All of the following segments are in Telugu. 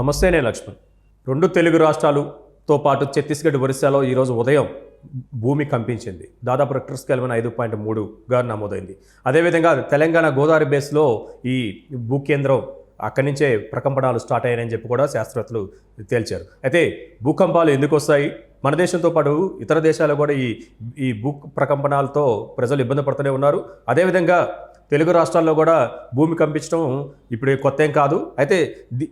నమస్తే నేను లక్ష్మణ్. రెండు తెలుగు రాష్ట్రాలతో పాటు ఛత్తీస్గఢ్ ఒరిస్సాలో ఈరోజు ఉదయం భూమి కంపించింది. దాదాపు రెక్టర్ స్కేల్ మీద ఐదు పాయింట్ మూడుగా నమోదైంది. అదేవిధంగా తెలంగాణ గోదావరి బేస్లో ఈ భూ కేంద్రం అక్కడి నుంచే ప్రకంపనాలు స్టార్ట్ అయ్యాయని చెప్పి కూడా శాస్త్రవేత్తలు తేల్చారు. అయితే భూకంపాలు ఎందుకు వస్తాయి? మన దేశంతో పాటు ఇతర దేశాలు కూడా ఈ ఈ భూ ప్రకంపనాలతో ప్రజలు ఇబ్బంది పడుతూనే ఉన్నారు. అదేవిధంగా తెలుగు రాష్ట్రాల్లో కూడా భూమి కంపించడం ఇప్పుడు కొత్త ఏం కాదు. అయితే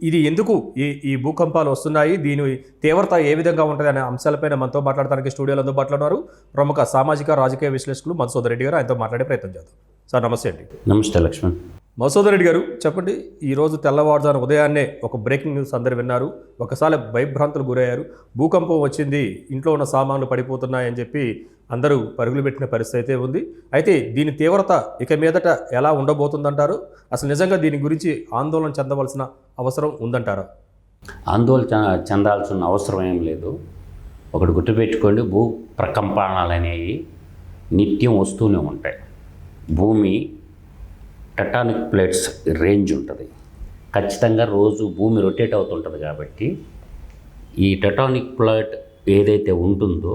ఇది ఎందుకు ఈ ఈ భూకంపాలు వస్తున్నాయి? దీని తీవ్రత ఏ విధంగా ఉంటుంది అనే అంశాలపైన మనతో మాట్లాడడానికి స్టూడియోలో అందుబాటులో ఉన్నారు ప్రముఖ సామాజిక రాజకీయ విశ్లేషకులు మధుసూదర్ రెడ్డి గారు. ఆయనతో మాట్లాడే ప్రయత్నం చేద్దాం. సార్ నమస్తే అండి. నమస్తే లక్ష్మణ్. మధుసూదన్ రెడ్డి గారు చెప్పండి ఈరోజు తెల్లవారుజాను ఉదయాన్నే ఒక బ్రేకింగ్ న్యూస్ అందరు విన్నారు. ఒకసారి భయభ్రాంతులు గురయ్యారు. భూకంపం వచ్చింది ఇంట్లో ఉన్న సామాన్లు పడిపోతున్నాయని చెప్పి అందరూ పరుగులు పెట్టిన పరిస్థితి అయితే ఉంది. అయితే దీని తీవ్రత ఇక మీదట ఎలా ఉండబోతుందంటారు? అసలు నిజంగా దీని గురించి ఆందోళన చెందవలసిన అవసరం ఉందంటారా? ఆందోళన చెందాల్సిన అవసరం ఏం లేదు. ఒకటి గుర్తుపెట్టుకోండి భూ ప్రకంపనాలు అనేవి నిత్యం వస్తూనే ఉంటాయి. భూమి టెటానిక్ ప్లేట్స్ రేంజ్ ఉంటుంది. ఖచ్చితంగా రోజు భూమి రొటేట్ అవుతుంటుంది కాబట్టి ఈ టెటానిక్ ప్లేట్ ఏదైతే ఉంటుందో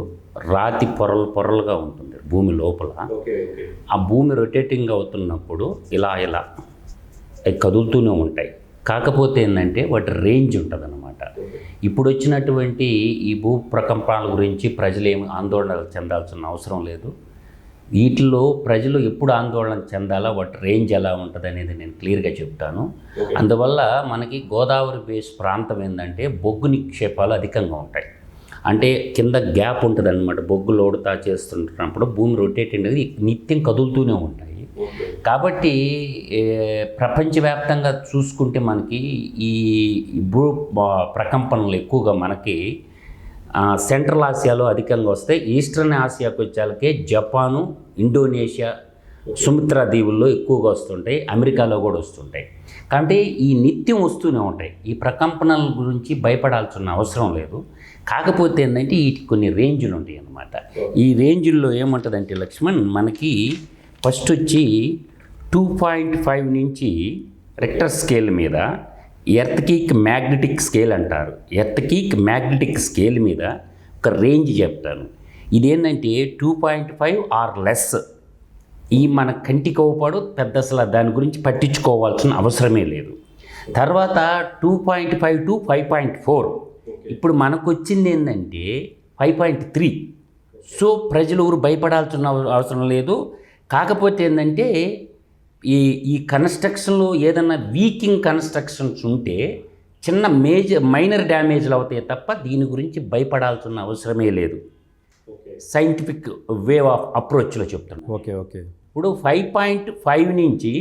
రాతి పొరలు పొరలుగా ఉంటుంది భూమి లోపల. ఆ భూమి రొటేటింగ్ అవుతున్నప్పుడు ఇలా ఇలా అవి కదులుతూనే ఉంటాయి. కాకపోతే ఏంటంటే వాటి రేంజ్ ఉంటుంది అనమాట ఇప్పుడు వచ్చినటువంటి ఈ భూ ప్రకంపనల గురించి ప్రజలు ఏమి ఆందోళన చెందాల్సిన అవసరం లేదు. వీటిలో ప్రజలు ఎప్పుడు ఆందోళన చెందాలా వాటి రేంజ్ ఎలా ఉంటుంది అనేది నేను క్లియర్గా చెప్తాను. అందువల్ల మనకి గోదావరి బేస్ ప్రాంతం ఏంటంటే బొగ్గు నిక్షేపాలు అధికంగా ఉంటాయి. అంటే కింద గ్యాప్ ఉంటుంది అనమాట బొగ్గు లోడుతా చేస్తుంటున్నప్పుడు భూమి రొటేట్ అనేది నిత్యం కదులుతూనే ఉంటాయి. కాబట్టి ప్రపంచవ్యాప్తంగా చూసుకుంటే మనకి ఈ భూ ప్రకంపనలు ఎక్కువగా మనకి సెంట్రల్ ఆసియాలో అధికంగా వస్తాయి ఈస్టర్న్ ఆసియాకు వచ్చేకే జపాను ఇండోనేషియా సుమిత్రా దీవుల్లో ఎక్కువగా వస్తుంటాయి అమెరికాలో కూడా వస్తుంటాయి. కాబట్టి ఈ నిత్యం వస్తూనే ఉంటాయి. ఈ ప్రకంపనల గురించి భయపడాల్సిన అవసరం లేదు. కాకపోతే ఏంటంటే వీటికి కొన్ని రేంజ్లు ఉంటాయి అన్నమాట. ఈ రేంజుల్లో ఏముంటుందంటే లక్ష్మణ్ మనకి ఫస్ట్ వచ్చి టూ పాయింట్ ఫైవ్ నుంచి రెక్టర్ స్కేల్ మీద ఎర్త్కీక్ మ్యాగ్నెటిక్ స్కేల్ అంటారు. ఎర్త్కీక్ మ్యాగ్నెటిక్ స్కేల్ మీద ఒక రేంజ్ చెప్తాను. ఇదేంటంటే two point five or less. ఈ మన కంటికి అవ్వపాడు పెద్ద అసలు దాని గురించి పట్టించుకోవాల్సిన అవసరమే లేదు. తర్వాత two point five to five point four. ఇప్పుడు మనకు వచ్చింది ఏంటంటే ఫైవ్ పాయింట్ త్రీ. సో ప్రజలు ఎవరు భయపడాల్సిన అవ- అవసరం లేదు. కాకపోతే ఏంటంటే ఈ ఈ కన్స్ట్రక్షన్లో ఏదైనా వీకింగ్ కన్స్ట్రక్షన్స్ ఉంటే చిన్న మేజర్ మైనర్ డ్యామేజ్లు అవుతాయి తప్ప దీని గురించి భయపడాల్సిన అవసరమే లేదు. సైంటిఫిక్ వే ఆఫ్ అప్రోచ్లో చెప్తున్నాను ఓకే ఓకే. ఇప్పుడు ఫైవ్ పాయింట్ ఫైవ్ నుంచి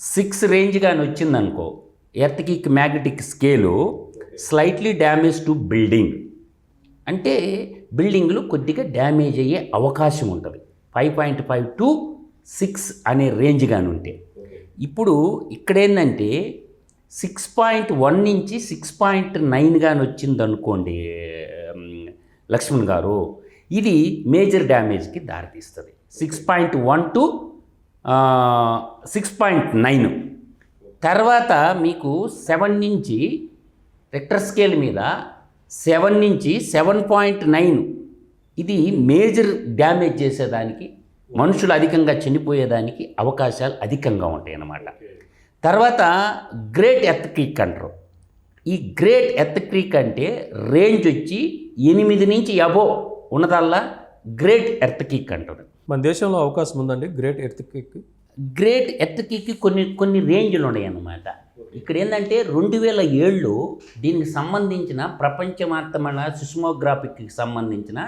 సిక్స్ రేంజ్ కానీ వచ్చిందనుకో earthquake magnetic scale slightly damage to building. అంటే బిల్డింగ్లు కొద్దిగా డ్యామేజ్ అయ్యే అవకాశం ఉంటుంది. Five point five to six అనే రేంజ్ కానీ ఉంటే. ఇప్పుడు ఇక్కడేంటంటే సిక్స్ పాయింట్ వన్ నుంచి సిక్స్ పాయింట్ నైన్ కానీ వచ్చింది అనుకోండి లక్ష్మణ్ గారు ఇది మేజర్ డ్యామేజ్కి దారితీస్తుంది. Six point one to six point nine. తర్వాత మీకు సెవెన్ నుంచి రెక్టర్ స్కేల్ మీద సెవెన్ నుంచి సెవెన్ పాయింట్ నైన్. ఇది మేజర్ డ్యామేజ్ చేసేదానికి మనుషులు అధికంగా చనిపోయేదానికి అవకాశాలు అధికంగా ఉంటాయి అన్నమాట తర్వాత గ్రేట్ ఎర్త్ క్రీక్ అంటారు. ఈ గ్రేట్ ఎర్త్ క్రీక్ అంటే రేంజ్ వచ్చి ఎనిమిది నుంచి అబో ఉన్నదల్లా గ్రేట్ ఎర్త్ క్రీక్ అంటారు. మన దేశంలో అవకాశం ఉందండి గ్రేట్ ఎర్త్కి గ్రేట్ ఎర్త్కి కొన్ని కొన్ని రేంజ్లు ఉన్నాయి అన్నమాట ఇక్కడ ఏంటంటే రెండు వేల ఏళ్ళు దీనికి సంబంధించిన ప్రపంచమాత్రమైన సిస్మోగ్రాఫిక్కి సంబంధించిన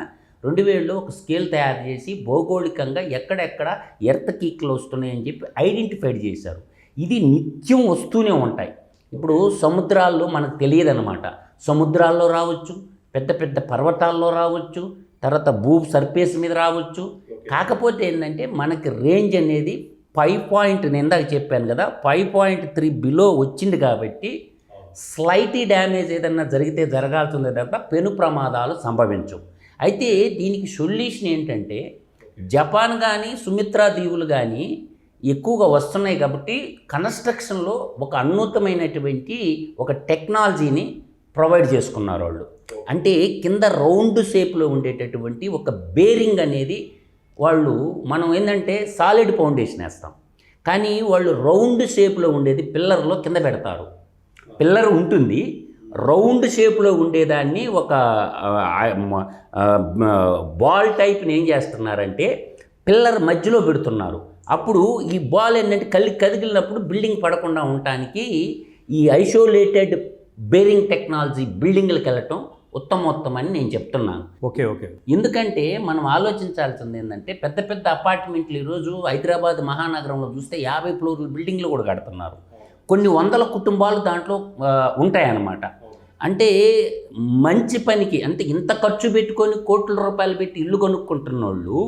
రెండు వేలలో ఒక స్కేల్ తయారు చేసి భౌగోళికంగా ఎక్కడెక్కడ ఎర్త్ కీక్లు వస్తున్నాయని చెప్పి ఐడెంటిఫైడ్ చేశారు. ఇది నిత్యం వస్తూనే ఉంటాయి. ఇప్పుడు సముద్రాల్లో మనకు తెలియదు అనమాట సముద్రాల్లో రావచ్చు పెద్ద పెద్ద పర్వతాల్లో రావచ్చు తర్వాత భూ సర్ఫేస్ మీద రావచ్చు. కాకపోతే ఏంటంటే మనకి రేంజ్ అనేది ఫైవ్ పాయింట్ నేను ఇందాక చెప్పాను కదా ఫైవ్ పాయింట్ త్రీ బిలో వచ్చింది కాబట్టి స్లైటీ డ్యామేజ్ ఏదన్నా జరిగితే జరగాల్సిందే తప్ప పెను ప్రమాదాలు సంభవించవు. అయితే దీనికి సొల్యూషన్ ఏంటంటే జపాన్ కానీ సుమిత్రా దీవులు కానీ ఎక్కువగా వస్తున్నాయి కాబట్టి కన్స్ట్రక్షన్లో ఒక అన్నూతమైనటువంటి ఒక టెక్నాలజీని ప్రొవైడ్ చేసుకున్నారు వాళ్ళు. అంటే కింద రౌండ్ షేప్లో ఉండేటటువంటి ఒక బేరింగ్ అనేది వాళ్ళు మనం ఏంటంటే సాలిడ్ ఫౌండేషన్ వేస్తాం. కానీ వాళ్ళు రౌండ్ షేప్లో ఉండేది పిల్లర్లో కింద పెడతారు. పిల్లర్ ఉంటుంది. రౌండ్ షేప్లో ఉండేదాన్ని ఒక బాల్ టైప్ని ఏం చేస్తున్నారంటే పిల్లర్ మధ్యలో పెడుతున్నారు. అప్పుడు ఈ బాల్ ఏంటంటే కలి కదిలినప్పుడు బిల్డింగ్ పడకుండా ఉండటానికి ఈ ఐసోలేటెడ్ బేరింగ్ టెక్నాలజీ బిల్డింగ్లకు వెళ్ళటం ఉత్తమోత్తమని నేను చెప్తున్నాను. Okay okay. ఎందుకంటే మనం ఆలోచించాల్సింది ఏంటంటే పెద్ద పెద్ద అపార్ట్మెంట్లు ఈరోజు హైదరాబాద్ మహానగరంలో చూస్తే యాభై ఫ్లోర్ల బిల్డింగ్లు కూడా కడుతున్నారు. కొన్ని వందల కుటుంబాలు దాంట్లో ఉంటాయన్నమాట. అంటే మంచి పనికి అంటే ఇంత ఖర్చు పెట్టుకొని కోట్ల రూపాయలు పెట్టి ఇల్లు కొనుక్కుంటున్న వాళ్ళు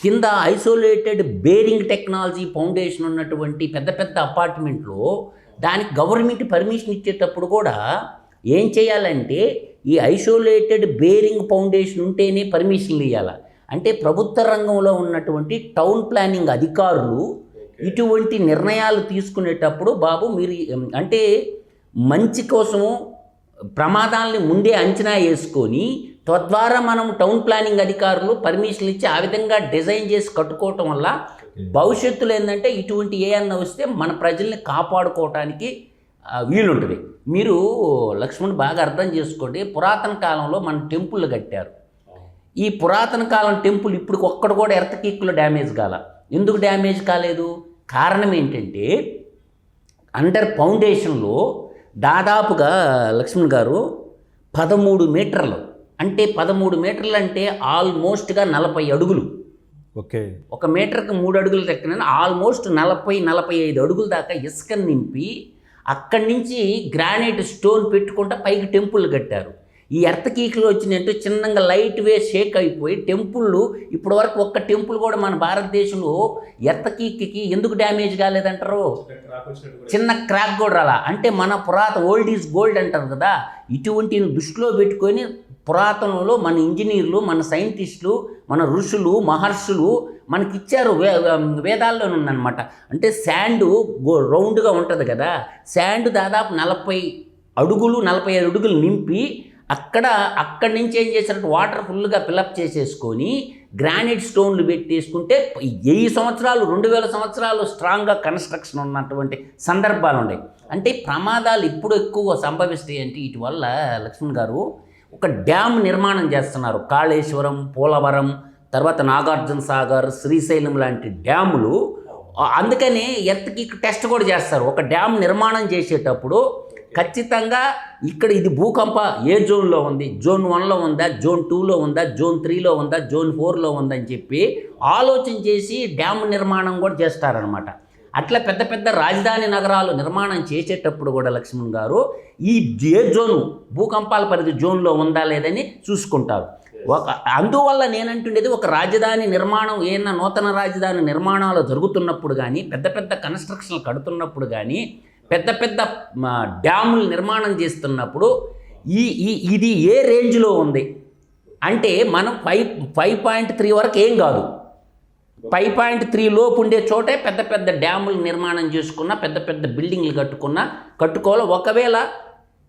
కింద ఐసోలేటెడ్ బేరింగ్ టెక్నాలజీ ఫౌండేషన్ ఉన్నటువంటి పెద్ద పెద్ద అపార్ట్మెంట్లో దానికి గవర్నమెంట్ పర్మిషన్ ఇచ్చేటప్పుడు కూడా ఏం చేయాలంటే ఈ ఐసోలేటెడ్ బేరింగ్ ఫౌండేషన్ ఉంటేనే పర్మిషన్లు ఇవ్వాలి అంటే ప్రభుత్వ రంగంలో ఉన్నటువంటి టౌన్ ప్లానింగ్ అధికారులు ఇటువంటి నిర్ణయాలు తీసుకునేటప్పుడు బాబు మీరు అంటే మంచి కోసము ప్రమాదాలని ముందే అంచనా వేసుకొని తద్వారా మనం టౌన్ ప్లానింగ్ అధికారులు పర్మిషన్లు ఇచ్చి ఆ విధంగా డిజైన్ చేసి కట్టుకోవటం వల్ల భవిష్యత్తులో ఏంటంటే ఇటువంటి ఏ అన్న వస్తే మన ప్రజల్ని కాపాడుకోవటానికి వీలుంటుంది. మీరు లక్ష్మణ్ బాగా అర్థం చేసుకోండి పురాతన కాలంలో మన టెంపుల్ కట్టారు. ఈ పురాతన కాలం టెంపుల్ ఇప్పుడు ఒక్కడు కూడా ఎర్తకీక్కులో డ్యామేజ్ కాల. ఎందుకు డ్యామేజ్ కాలేదు? కారణం ఏంటంటే అండర్ ఫౌండేషన్లో దాదాపుగా లక్ష్మణ్ గారు పదమూడు మీటర్లు అంటే పదమూడు మీటర్లు అంటే ఆల్మోస్ట్గా నలభై అడుగులు. ఓకే. ఒక మీటర్కి మూడు అడుగులు తక్కిన ఆల్మోస్ట్ నలభై నలభై ఐదు అడుగుల దాకా ఇసుకని నింపి అక్కడి నుంచి గ్రానైట్ స్టోన్ పెట్టుకుంటా పైకి టెంపుల్ కట్టారు. ఈ ఎర్తకీకులు వచ్చినట్టు చిన్నగా లైట్ వే షేక్ అయిపోయి టెంపుళ్ళు ఇప్పటి వరకు ఒక్క టెంపుల్ కూడా మన భారతదేశంలో ఎర్తకీకి ఎందుకు డ్యామేజ్ కాలేదంటారు? చిన్న క్రాక్ కూడా రాలా. అంటే మన పురాతన ఓల్డ్ ఈజ్ గోల్డ్ అంటారు కదా ఇటువంటిని దృష్టిలో పెట్టుకొని పురాతనంలో మన ఇంజనీర్లు మన సైంటిస్టులు మన ఋషులు మహర్షులు మనకిచ్చారు వే వేదాల్లో ఉందన్నమాట అంటే శాండ్ గో రౌండ్గా ఉంటుంది కదా శాండ్ దాదాపు నలభై అడుగులు నలభై ఐదు అడుగులు నింపి అక్కడ అక్కడి నుంచి ఏం చేశారంటే వాటర్ ఫుల్గా ఫిలప్ చేసేసుకొని గ్రానైట్ స్టోన్లు పెట్టేసుకుంటే వెయ్యి సంవత్సరాలు రెండు వేల సంవత్సరాలు స్ట్రాంగ్గా కన్స్ట్రక్షన్ ఉన్నటువంటి సందర్భాలు ఉన్నాయి అంటే ప్రమాదాలు ఇప్పుడు ఎక్కువ సంభవిస్తాయి అంటే ఇటువల్ల లక్ష్మణ్ గారు ఒక డ్యామ్ నిర్మాణం చేస్తున్నారు. కాళేశ్వరం పోలవరం తర్వాత నాగార్జున సాగర్ శ్రీశైలం లాంటి డ్యాములు. అందుకనే అందుకని ఎర్త్కి టెస్ట్ కూడా చేస్తారు. ఒక డ్యామ్ నిర్మాణం చేసేటప్పుడు ఖచ్చితంగా ఇక్కడ ఇది భూకంప ఏ జోన్లో ఉంది? జోన్ వన్లో ఉందా? జోన్ టూలో ఉందా? జోన్ త్రీలో ఉందా? జోన్ ఫోర్లో ఉందని చెప్పి ఆలోచన చేసి డ్యామ్ నిర్మాణం కూడా చేస్తారనమాట అట్లా పెద్ద పెద్ద రాజధాని నగరాలు నిర్మాణం చేసేటప్పుడు కూడా లక్ష్మణ్ గారు ఈ ఏ జోను భూకంపాల పరిధి జోన్లో ఉందా లేదని చూసుకుంటారు. ఒక అందువల్ల నేనంటుండేది ఒక రాజధాని నిర్మాణం ఏమన్నా నూతన రాజధాని నిర్మాణాలు జరుగుతున్నప్పుడు కానీ పెద్ద పెద్ద కన్స్ట్రక్షన్లు కడుతున్నప్పుడు కానీ పెద్ద పెద్ద డ్యాములు నిర్మాణం చేస్తున్నప్పుడు ఈ ఈ ఇది ఏ రేంజ్లో ఉంది? అంటే మనం ఫైవ్ ఫైవ్ పాయింట్ త్రీ వరకు ఏం కాదు. ఫైవ్ పాయింట్ త్రీ లోపు ఉండే చోటే పెద్ద పెద్ద డ్యాములు నిర్మాణం చేసుకున్న పెద్ద పెద్ద బిల్డింగ్లు కట్టుకున్న కట్టుకోవాలి? ఒకవేళ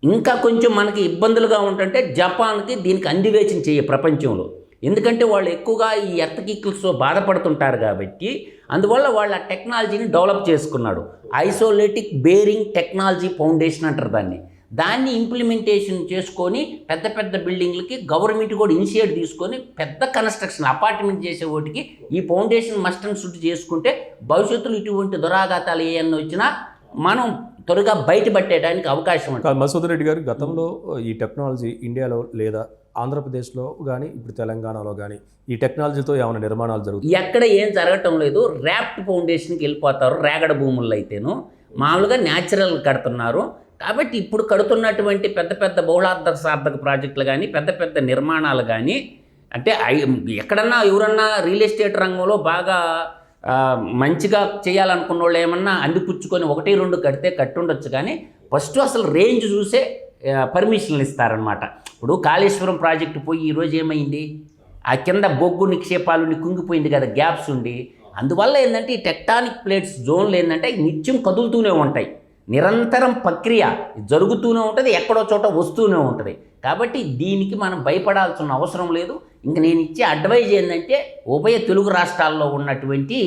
ఇంకా కొంచెం మనకి ఇబ్బందులుగా ఉంటుంటే జపాన్కి దీనికి అందివేచన చేయ ప్రపంచంలో. ఎందుకంటే వాళ్ళు ఎక్కువగా ఈ ఎర్తకిక్లతో బాధపడుతుంటారు కాబట్టి అందువల్ల వాళ్ళు ఆ టెక్నాలజీని డెవలప్ చేసుకున్నాడు. ఐసోలేటిక్ బేరింగ్ టెక్నాలజీ ఫౌండేషన్ అంటారు దాన్ని. దాన్ని ఇంప్లిమెంటేషన్ చేసుకొని పెద్ద పెద్ద బిల్డింగ్లకి గవర్నమెంట్ కూడా ఇనిషియేట్ తీసుకొని పెద్ద కన్స్ట్రక్షన్ అపార్ట్మెంట్ చేసే వాటికి ఈ ఫౌండేషన్ మస్ట్ అండ్ షుడ్ చేసుకుంటే భవిష్యత్తులో ఇటువంటి దురాఘాతాలు ఏమన్నా వచ్చినా మనం త్వరగా బయటపట్టేయడానికి అవకాశం ఉంటుంది. మసూద్ రెడ్డి గారు గతంలో ఈ టెక్నాలజీ ఇండియాలో లేదా ఆంధ్రప్రదేశ్లో కానీ ఇప్పుడు తెలంగాణలో కానీ ఈ టెక్నాలజీతో ఏమైనా నిర్మాణాలు జరుగుతాయి? ఎక్కడ ఏం జరగటం లేదు. ర్యాప్ట్ ఫౌండేషన్కి వెళ్ళిపోతారు. రేగడ భూముల్లో అయితేను. మామూలుగా న్యాచురల్ కడుతున్నారు. కాబట్టి ఇప్పుడు కడుతున్నటువంటి పెద్ద పెద్ద బహుళార్థక సార్థక ప్రాజెక్టులు కానీ పెద్ద పెద్ద నిర్మాణాలు కానీ అంటే ఎక్కడన్నా ఎవరన్నా రియల్ ఎస్టేట్ రంగంలో బాగా మంచిగా చేయాలనుకున్న వాళ్ళు ఏమన్నా అందిపుచ్చుకొని ఒకటి రెండు కడితే కట్టుండొచ్చు. కానీ ఫస్ట్ అసలు రేంజ్ చూసే పర్మిషన్లు ఇస్తారనమాట ఇప్పుడు కాళేశ్వరం ప్రాజెక్టు పోయి ఈరోజు ఏమైంది? ఆ కింద బొగ్గు నిక్షేపాలు కుంగిపోయింది కదా గ్యాప్స్ ఉండి. అందువల్ల ఏంటంటే ఈ టెక్టానిక్ ప్లేట్స్ జోన్లు ఏంటంటే నిత్యం కదులుతూనే ఉంటాయి. నిరంతరం ప్రక్రియ జరుగుతూనే ఉంటుంది ఎక్కడో చోట వస్తూనే ఉంటుంది. కాబట్టి దీనికి మనం భయపడాల్సిన అవసరం లేదు. ఇంక నేను ఇచ్చే అడ్వైజ్ ఏంటంటే ఉభయ తెలుగు రాష్ట్రాల్లో ఉన్నటువంటి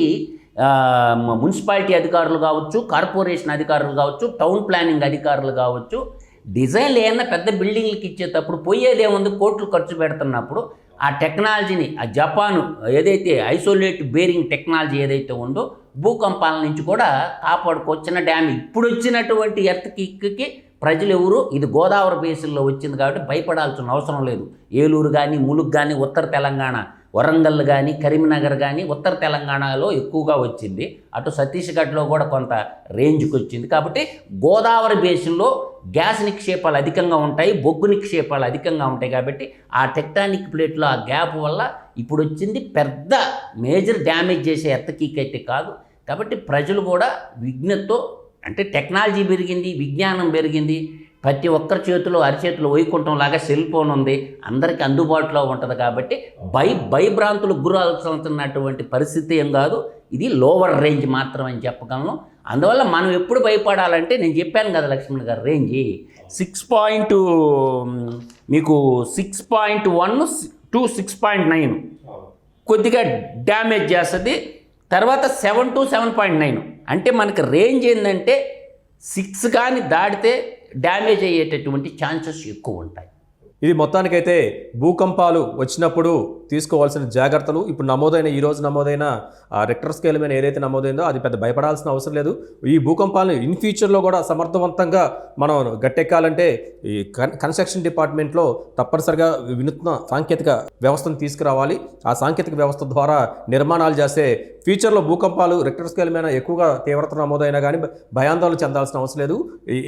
మున్సిపాలిటీ అధికారులు కావచ్చు కార్పొరేషన్ అధికారులు కావచ్చు టౌన్ ప్లానింగ్ అధికారులు కావచ్చు డిజైన్లు ఏమన్నా పెద్ద బిల్డింగ్లకి ఇచ్చేటప్పుడు పోయేది ఏముంది కోట్లు ఖర్చు పెడుతున్నప్పుడు ఆ టెక్నాలజీని ఆ జపాను ఏదైతే ఐసోలేట్ బేరింగ్ టెక్నాలజీ ఏదైతే ఉందో భూకంపాల నుంచి కూడా కాపాడుకొచ్చిన డ్యామ్ ఇప్పుడు వచ్చినటువంటి ఎర్త్ కిక్కి ప్రజలు ఎవరు ఇది గోదావరి బేసిన్లో వచ్చింది కాబట్టి భయపడాల్సిన అవసరం లేదు. ఏలూరు కానీ ములుగు కానీ ఉత్తర తెలంగాణ వరంగల్ కానీ కరీంనగర్ కానీ ఉత్తర తెలంగాణలో ఎక్కువగా వచ్చింది. అటు ఛత్తీస్గఢ్లో కూడా కొంత రేంజ్కి వచ్చింది. కాబట్టి గోదావరి బేసిన్లో గ్యాస్ నిక్షేపాలు అధికంగా ఉంటాయి బొగ్గు నిక్షేపాలు అధికంగా ఉంటాయి కాబట్టి ఆ టెక్టానిక్ ప్లేట్లో ఆ గ్యాప్ వల్ల ఇప్పుడు వచ్చింది పెద్ద మేజర్ డ్యామేజ్ చేసే ఎర్తకీక్ అయితే కాదు. కాబట్టి ప్రజలు కూడా విజ్ఞతతో అంటే టెక్నాలజీ పెరిగింది విజ్ఞానం పెరిగింది. ప్రతి ఒక్కరి చేతిలో అరిచేతిలో వైకుంఠం లాగా సెల్ ఫోన్ ఉంది. అందరికీ అందుబాటులో ఉంటుంది కాబట్టి భయ భయభ్రాంతులకు గురవుతున్నటువంటి పరిస్థితి ఏం కాదు. ఇది లోవర్ రేంజ్ మాత్రం అని చెప్పగలను. అందువల్ల మనం ఎప్పుడు భయపడాలంటే నేను చెప్పాను కదా లక్ష్మణ్ గారు రేంజ్. సిక్స్ పాయింట్ మీకు six point one to six point nine కొద్దిగా డ్యామేజ్ చేస్తుంది. తర్వాత seven to seven point nine అంటే మనకి రేంజ్ ఏంటంటే సిక్స్ కానీ దాటితే డ్యామేజ్ అయ్యేటటువంటి ఛాన్సెస్ ఎక్కువ ఉంటాయి. ఇది మొత్తానికైతే భూకంపాలు వచ్చినప్పుడు తీసుకోవాల్సిన జాగ్రత్తలు ఇప్పుడు నమోదైన ఈ రోజు నమోదైన ఆ రెక్టర్ స్కేల్ మీద ఏదైతే నమోదైందో అది పెద్ద భయపడాల్సిన అవసరం లేదు. ఈ భూకంపాలను ఇన్ ఫ్యూచర్లో కూడా సమర్థవంతంగా మనం గట్టెక్కాలంటే ఈ కన్ కన్స్ట్రక్షన్ డిపార్ట్మెంట్లో తప్పనిసరిగా వినూత్న సాంకేతిక వ్యవస్థను తీసుకురావాలి. ఆ సాంకేతిక వ్యవస్థ ద్వారా నిర్మాణాలు చేస్తే ఫ్యూచర్లో భూకంపాలు రెక్టర్ స్కేల్ మీద ఎక్కువగా తీవ్రత నమోదైనా కానీ భయాందోళన చెందాల్సిన అవసరం లేదు.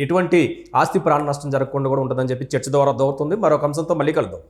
ఎటువంటి ఆస్తి ప్రాణ నష్టం జరగకుండా కూడా ఉంటుందని చెప్పి చర్చ ద్వారా దోరుతుంది. మరొక అంశంతో మళ్ళీ కలుద్దాం.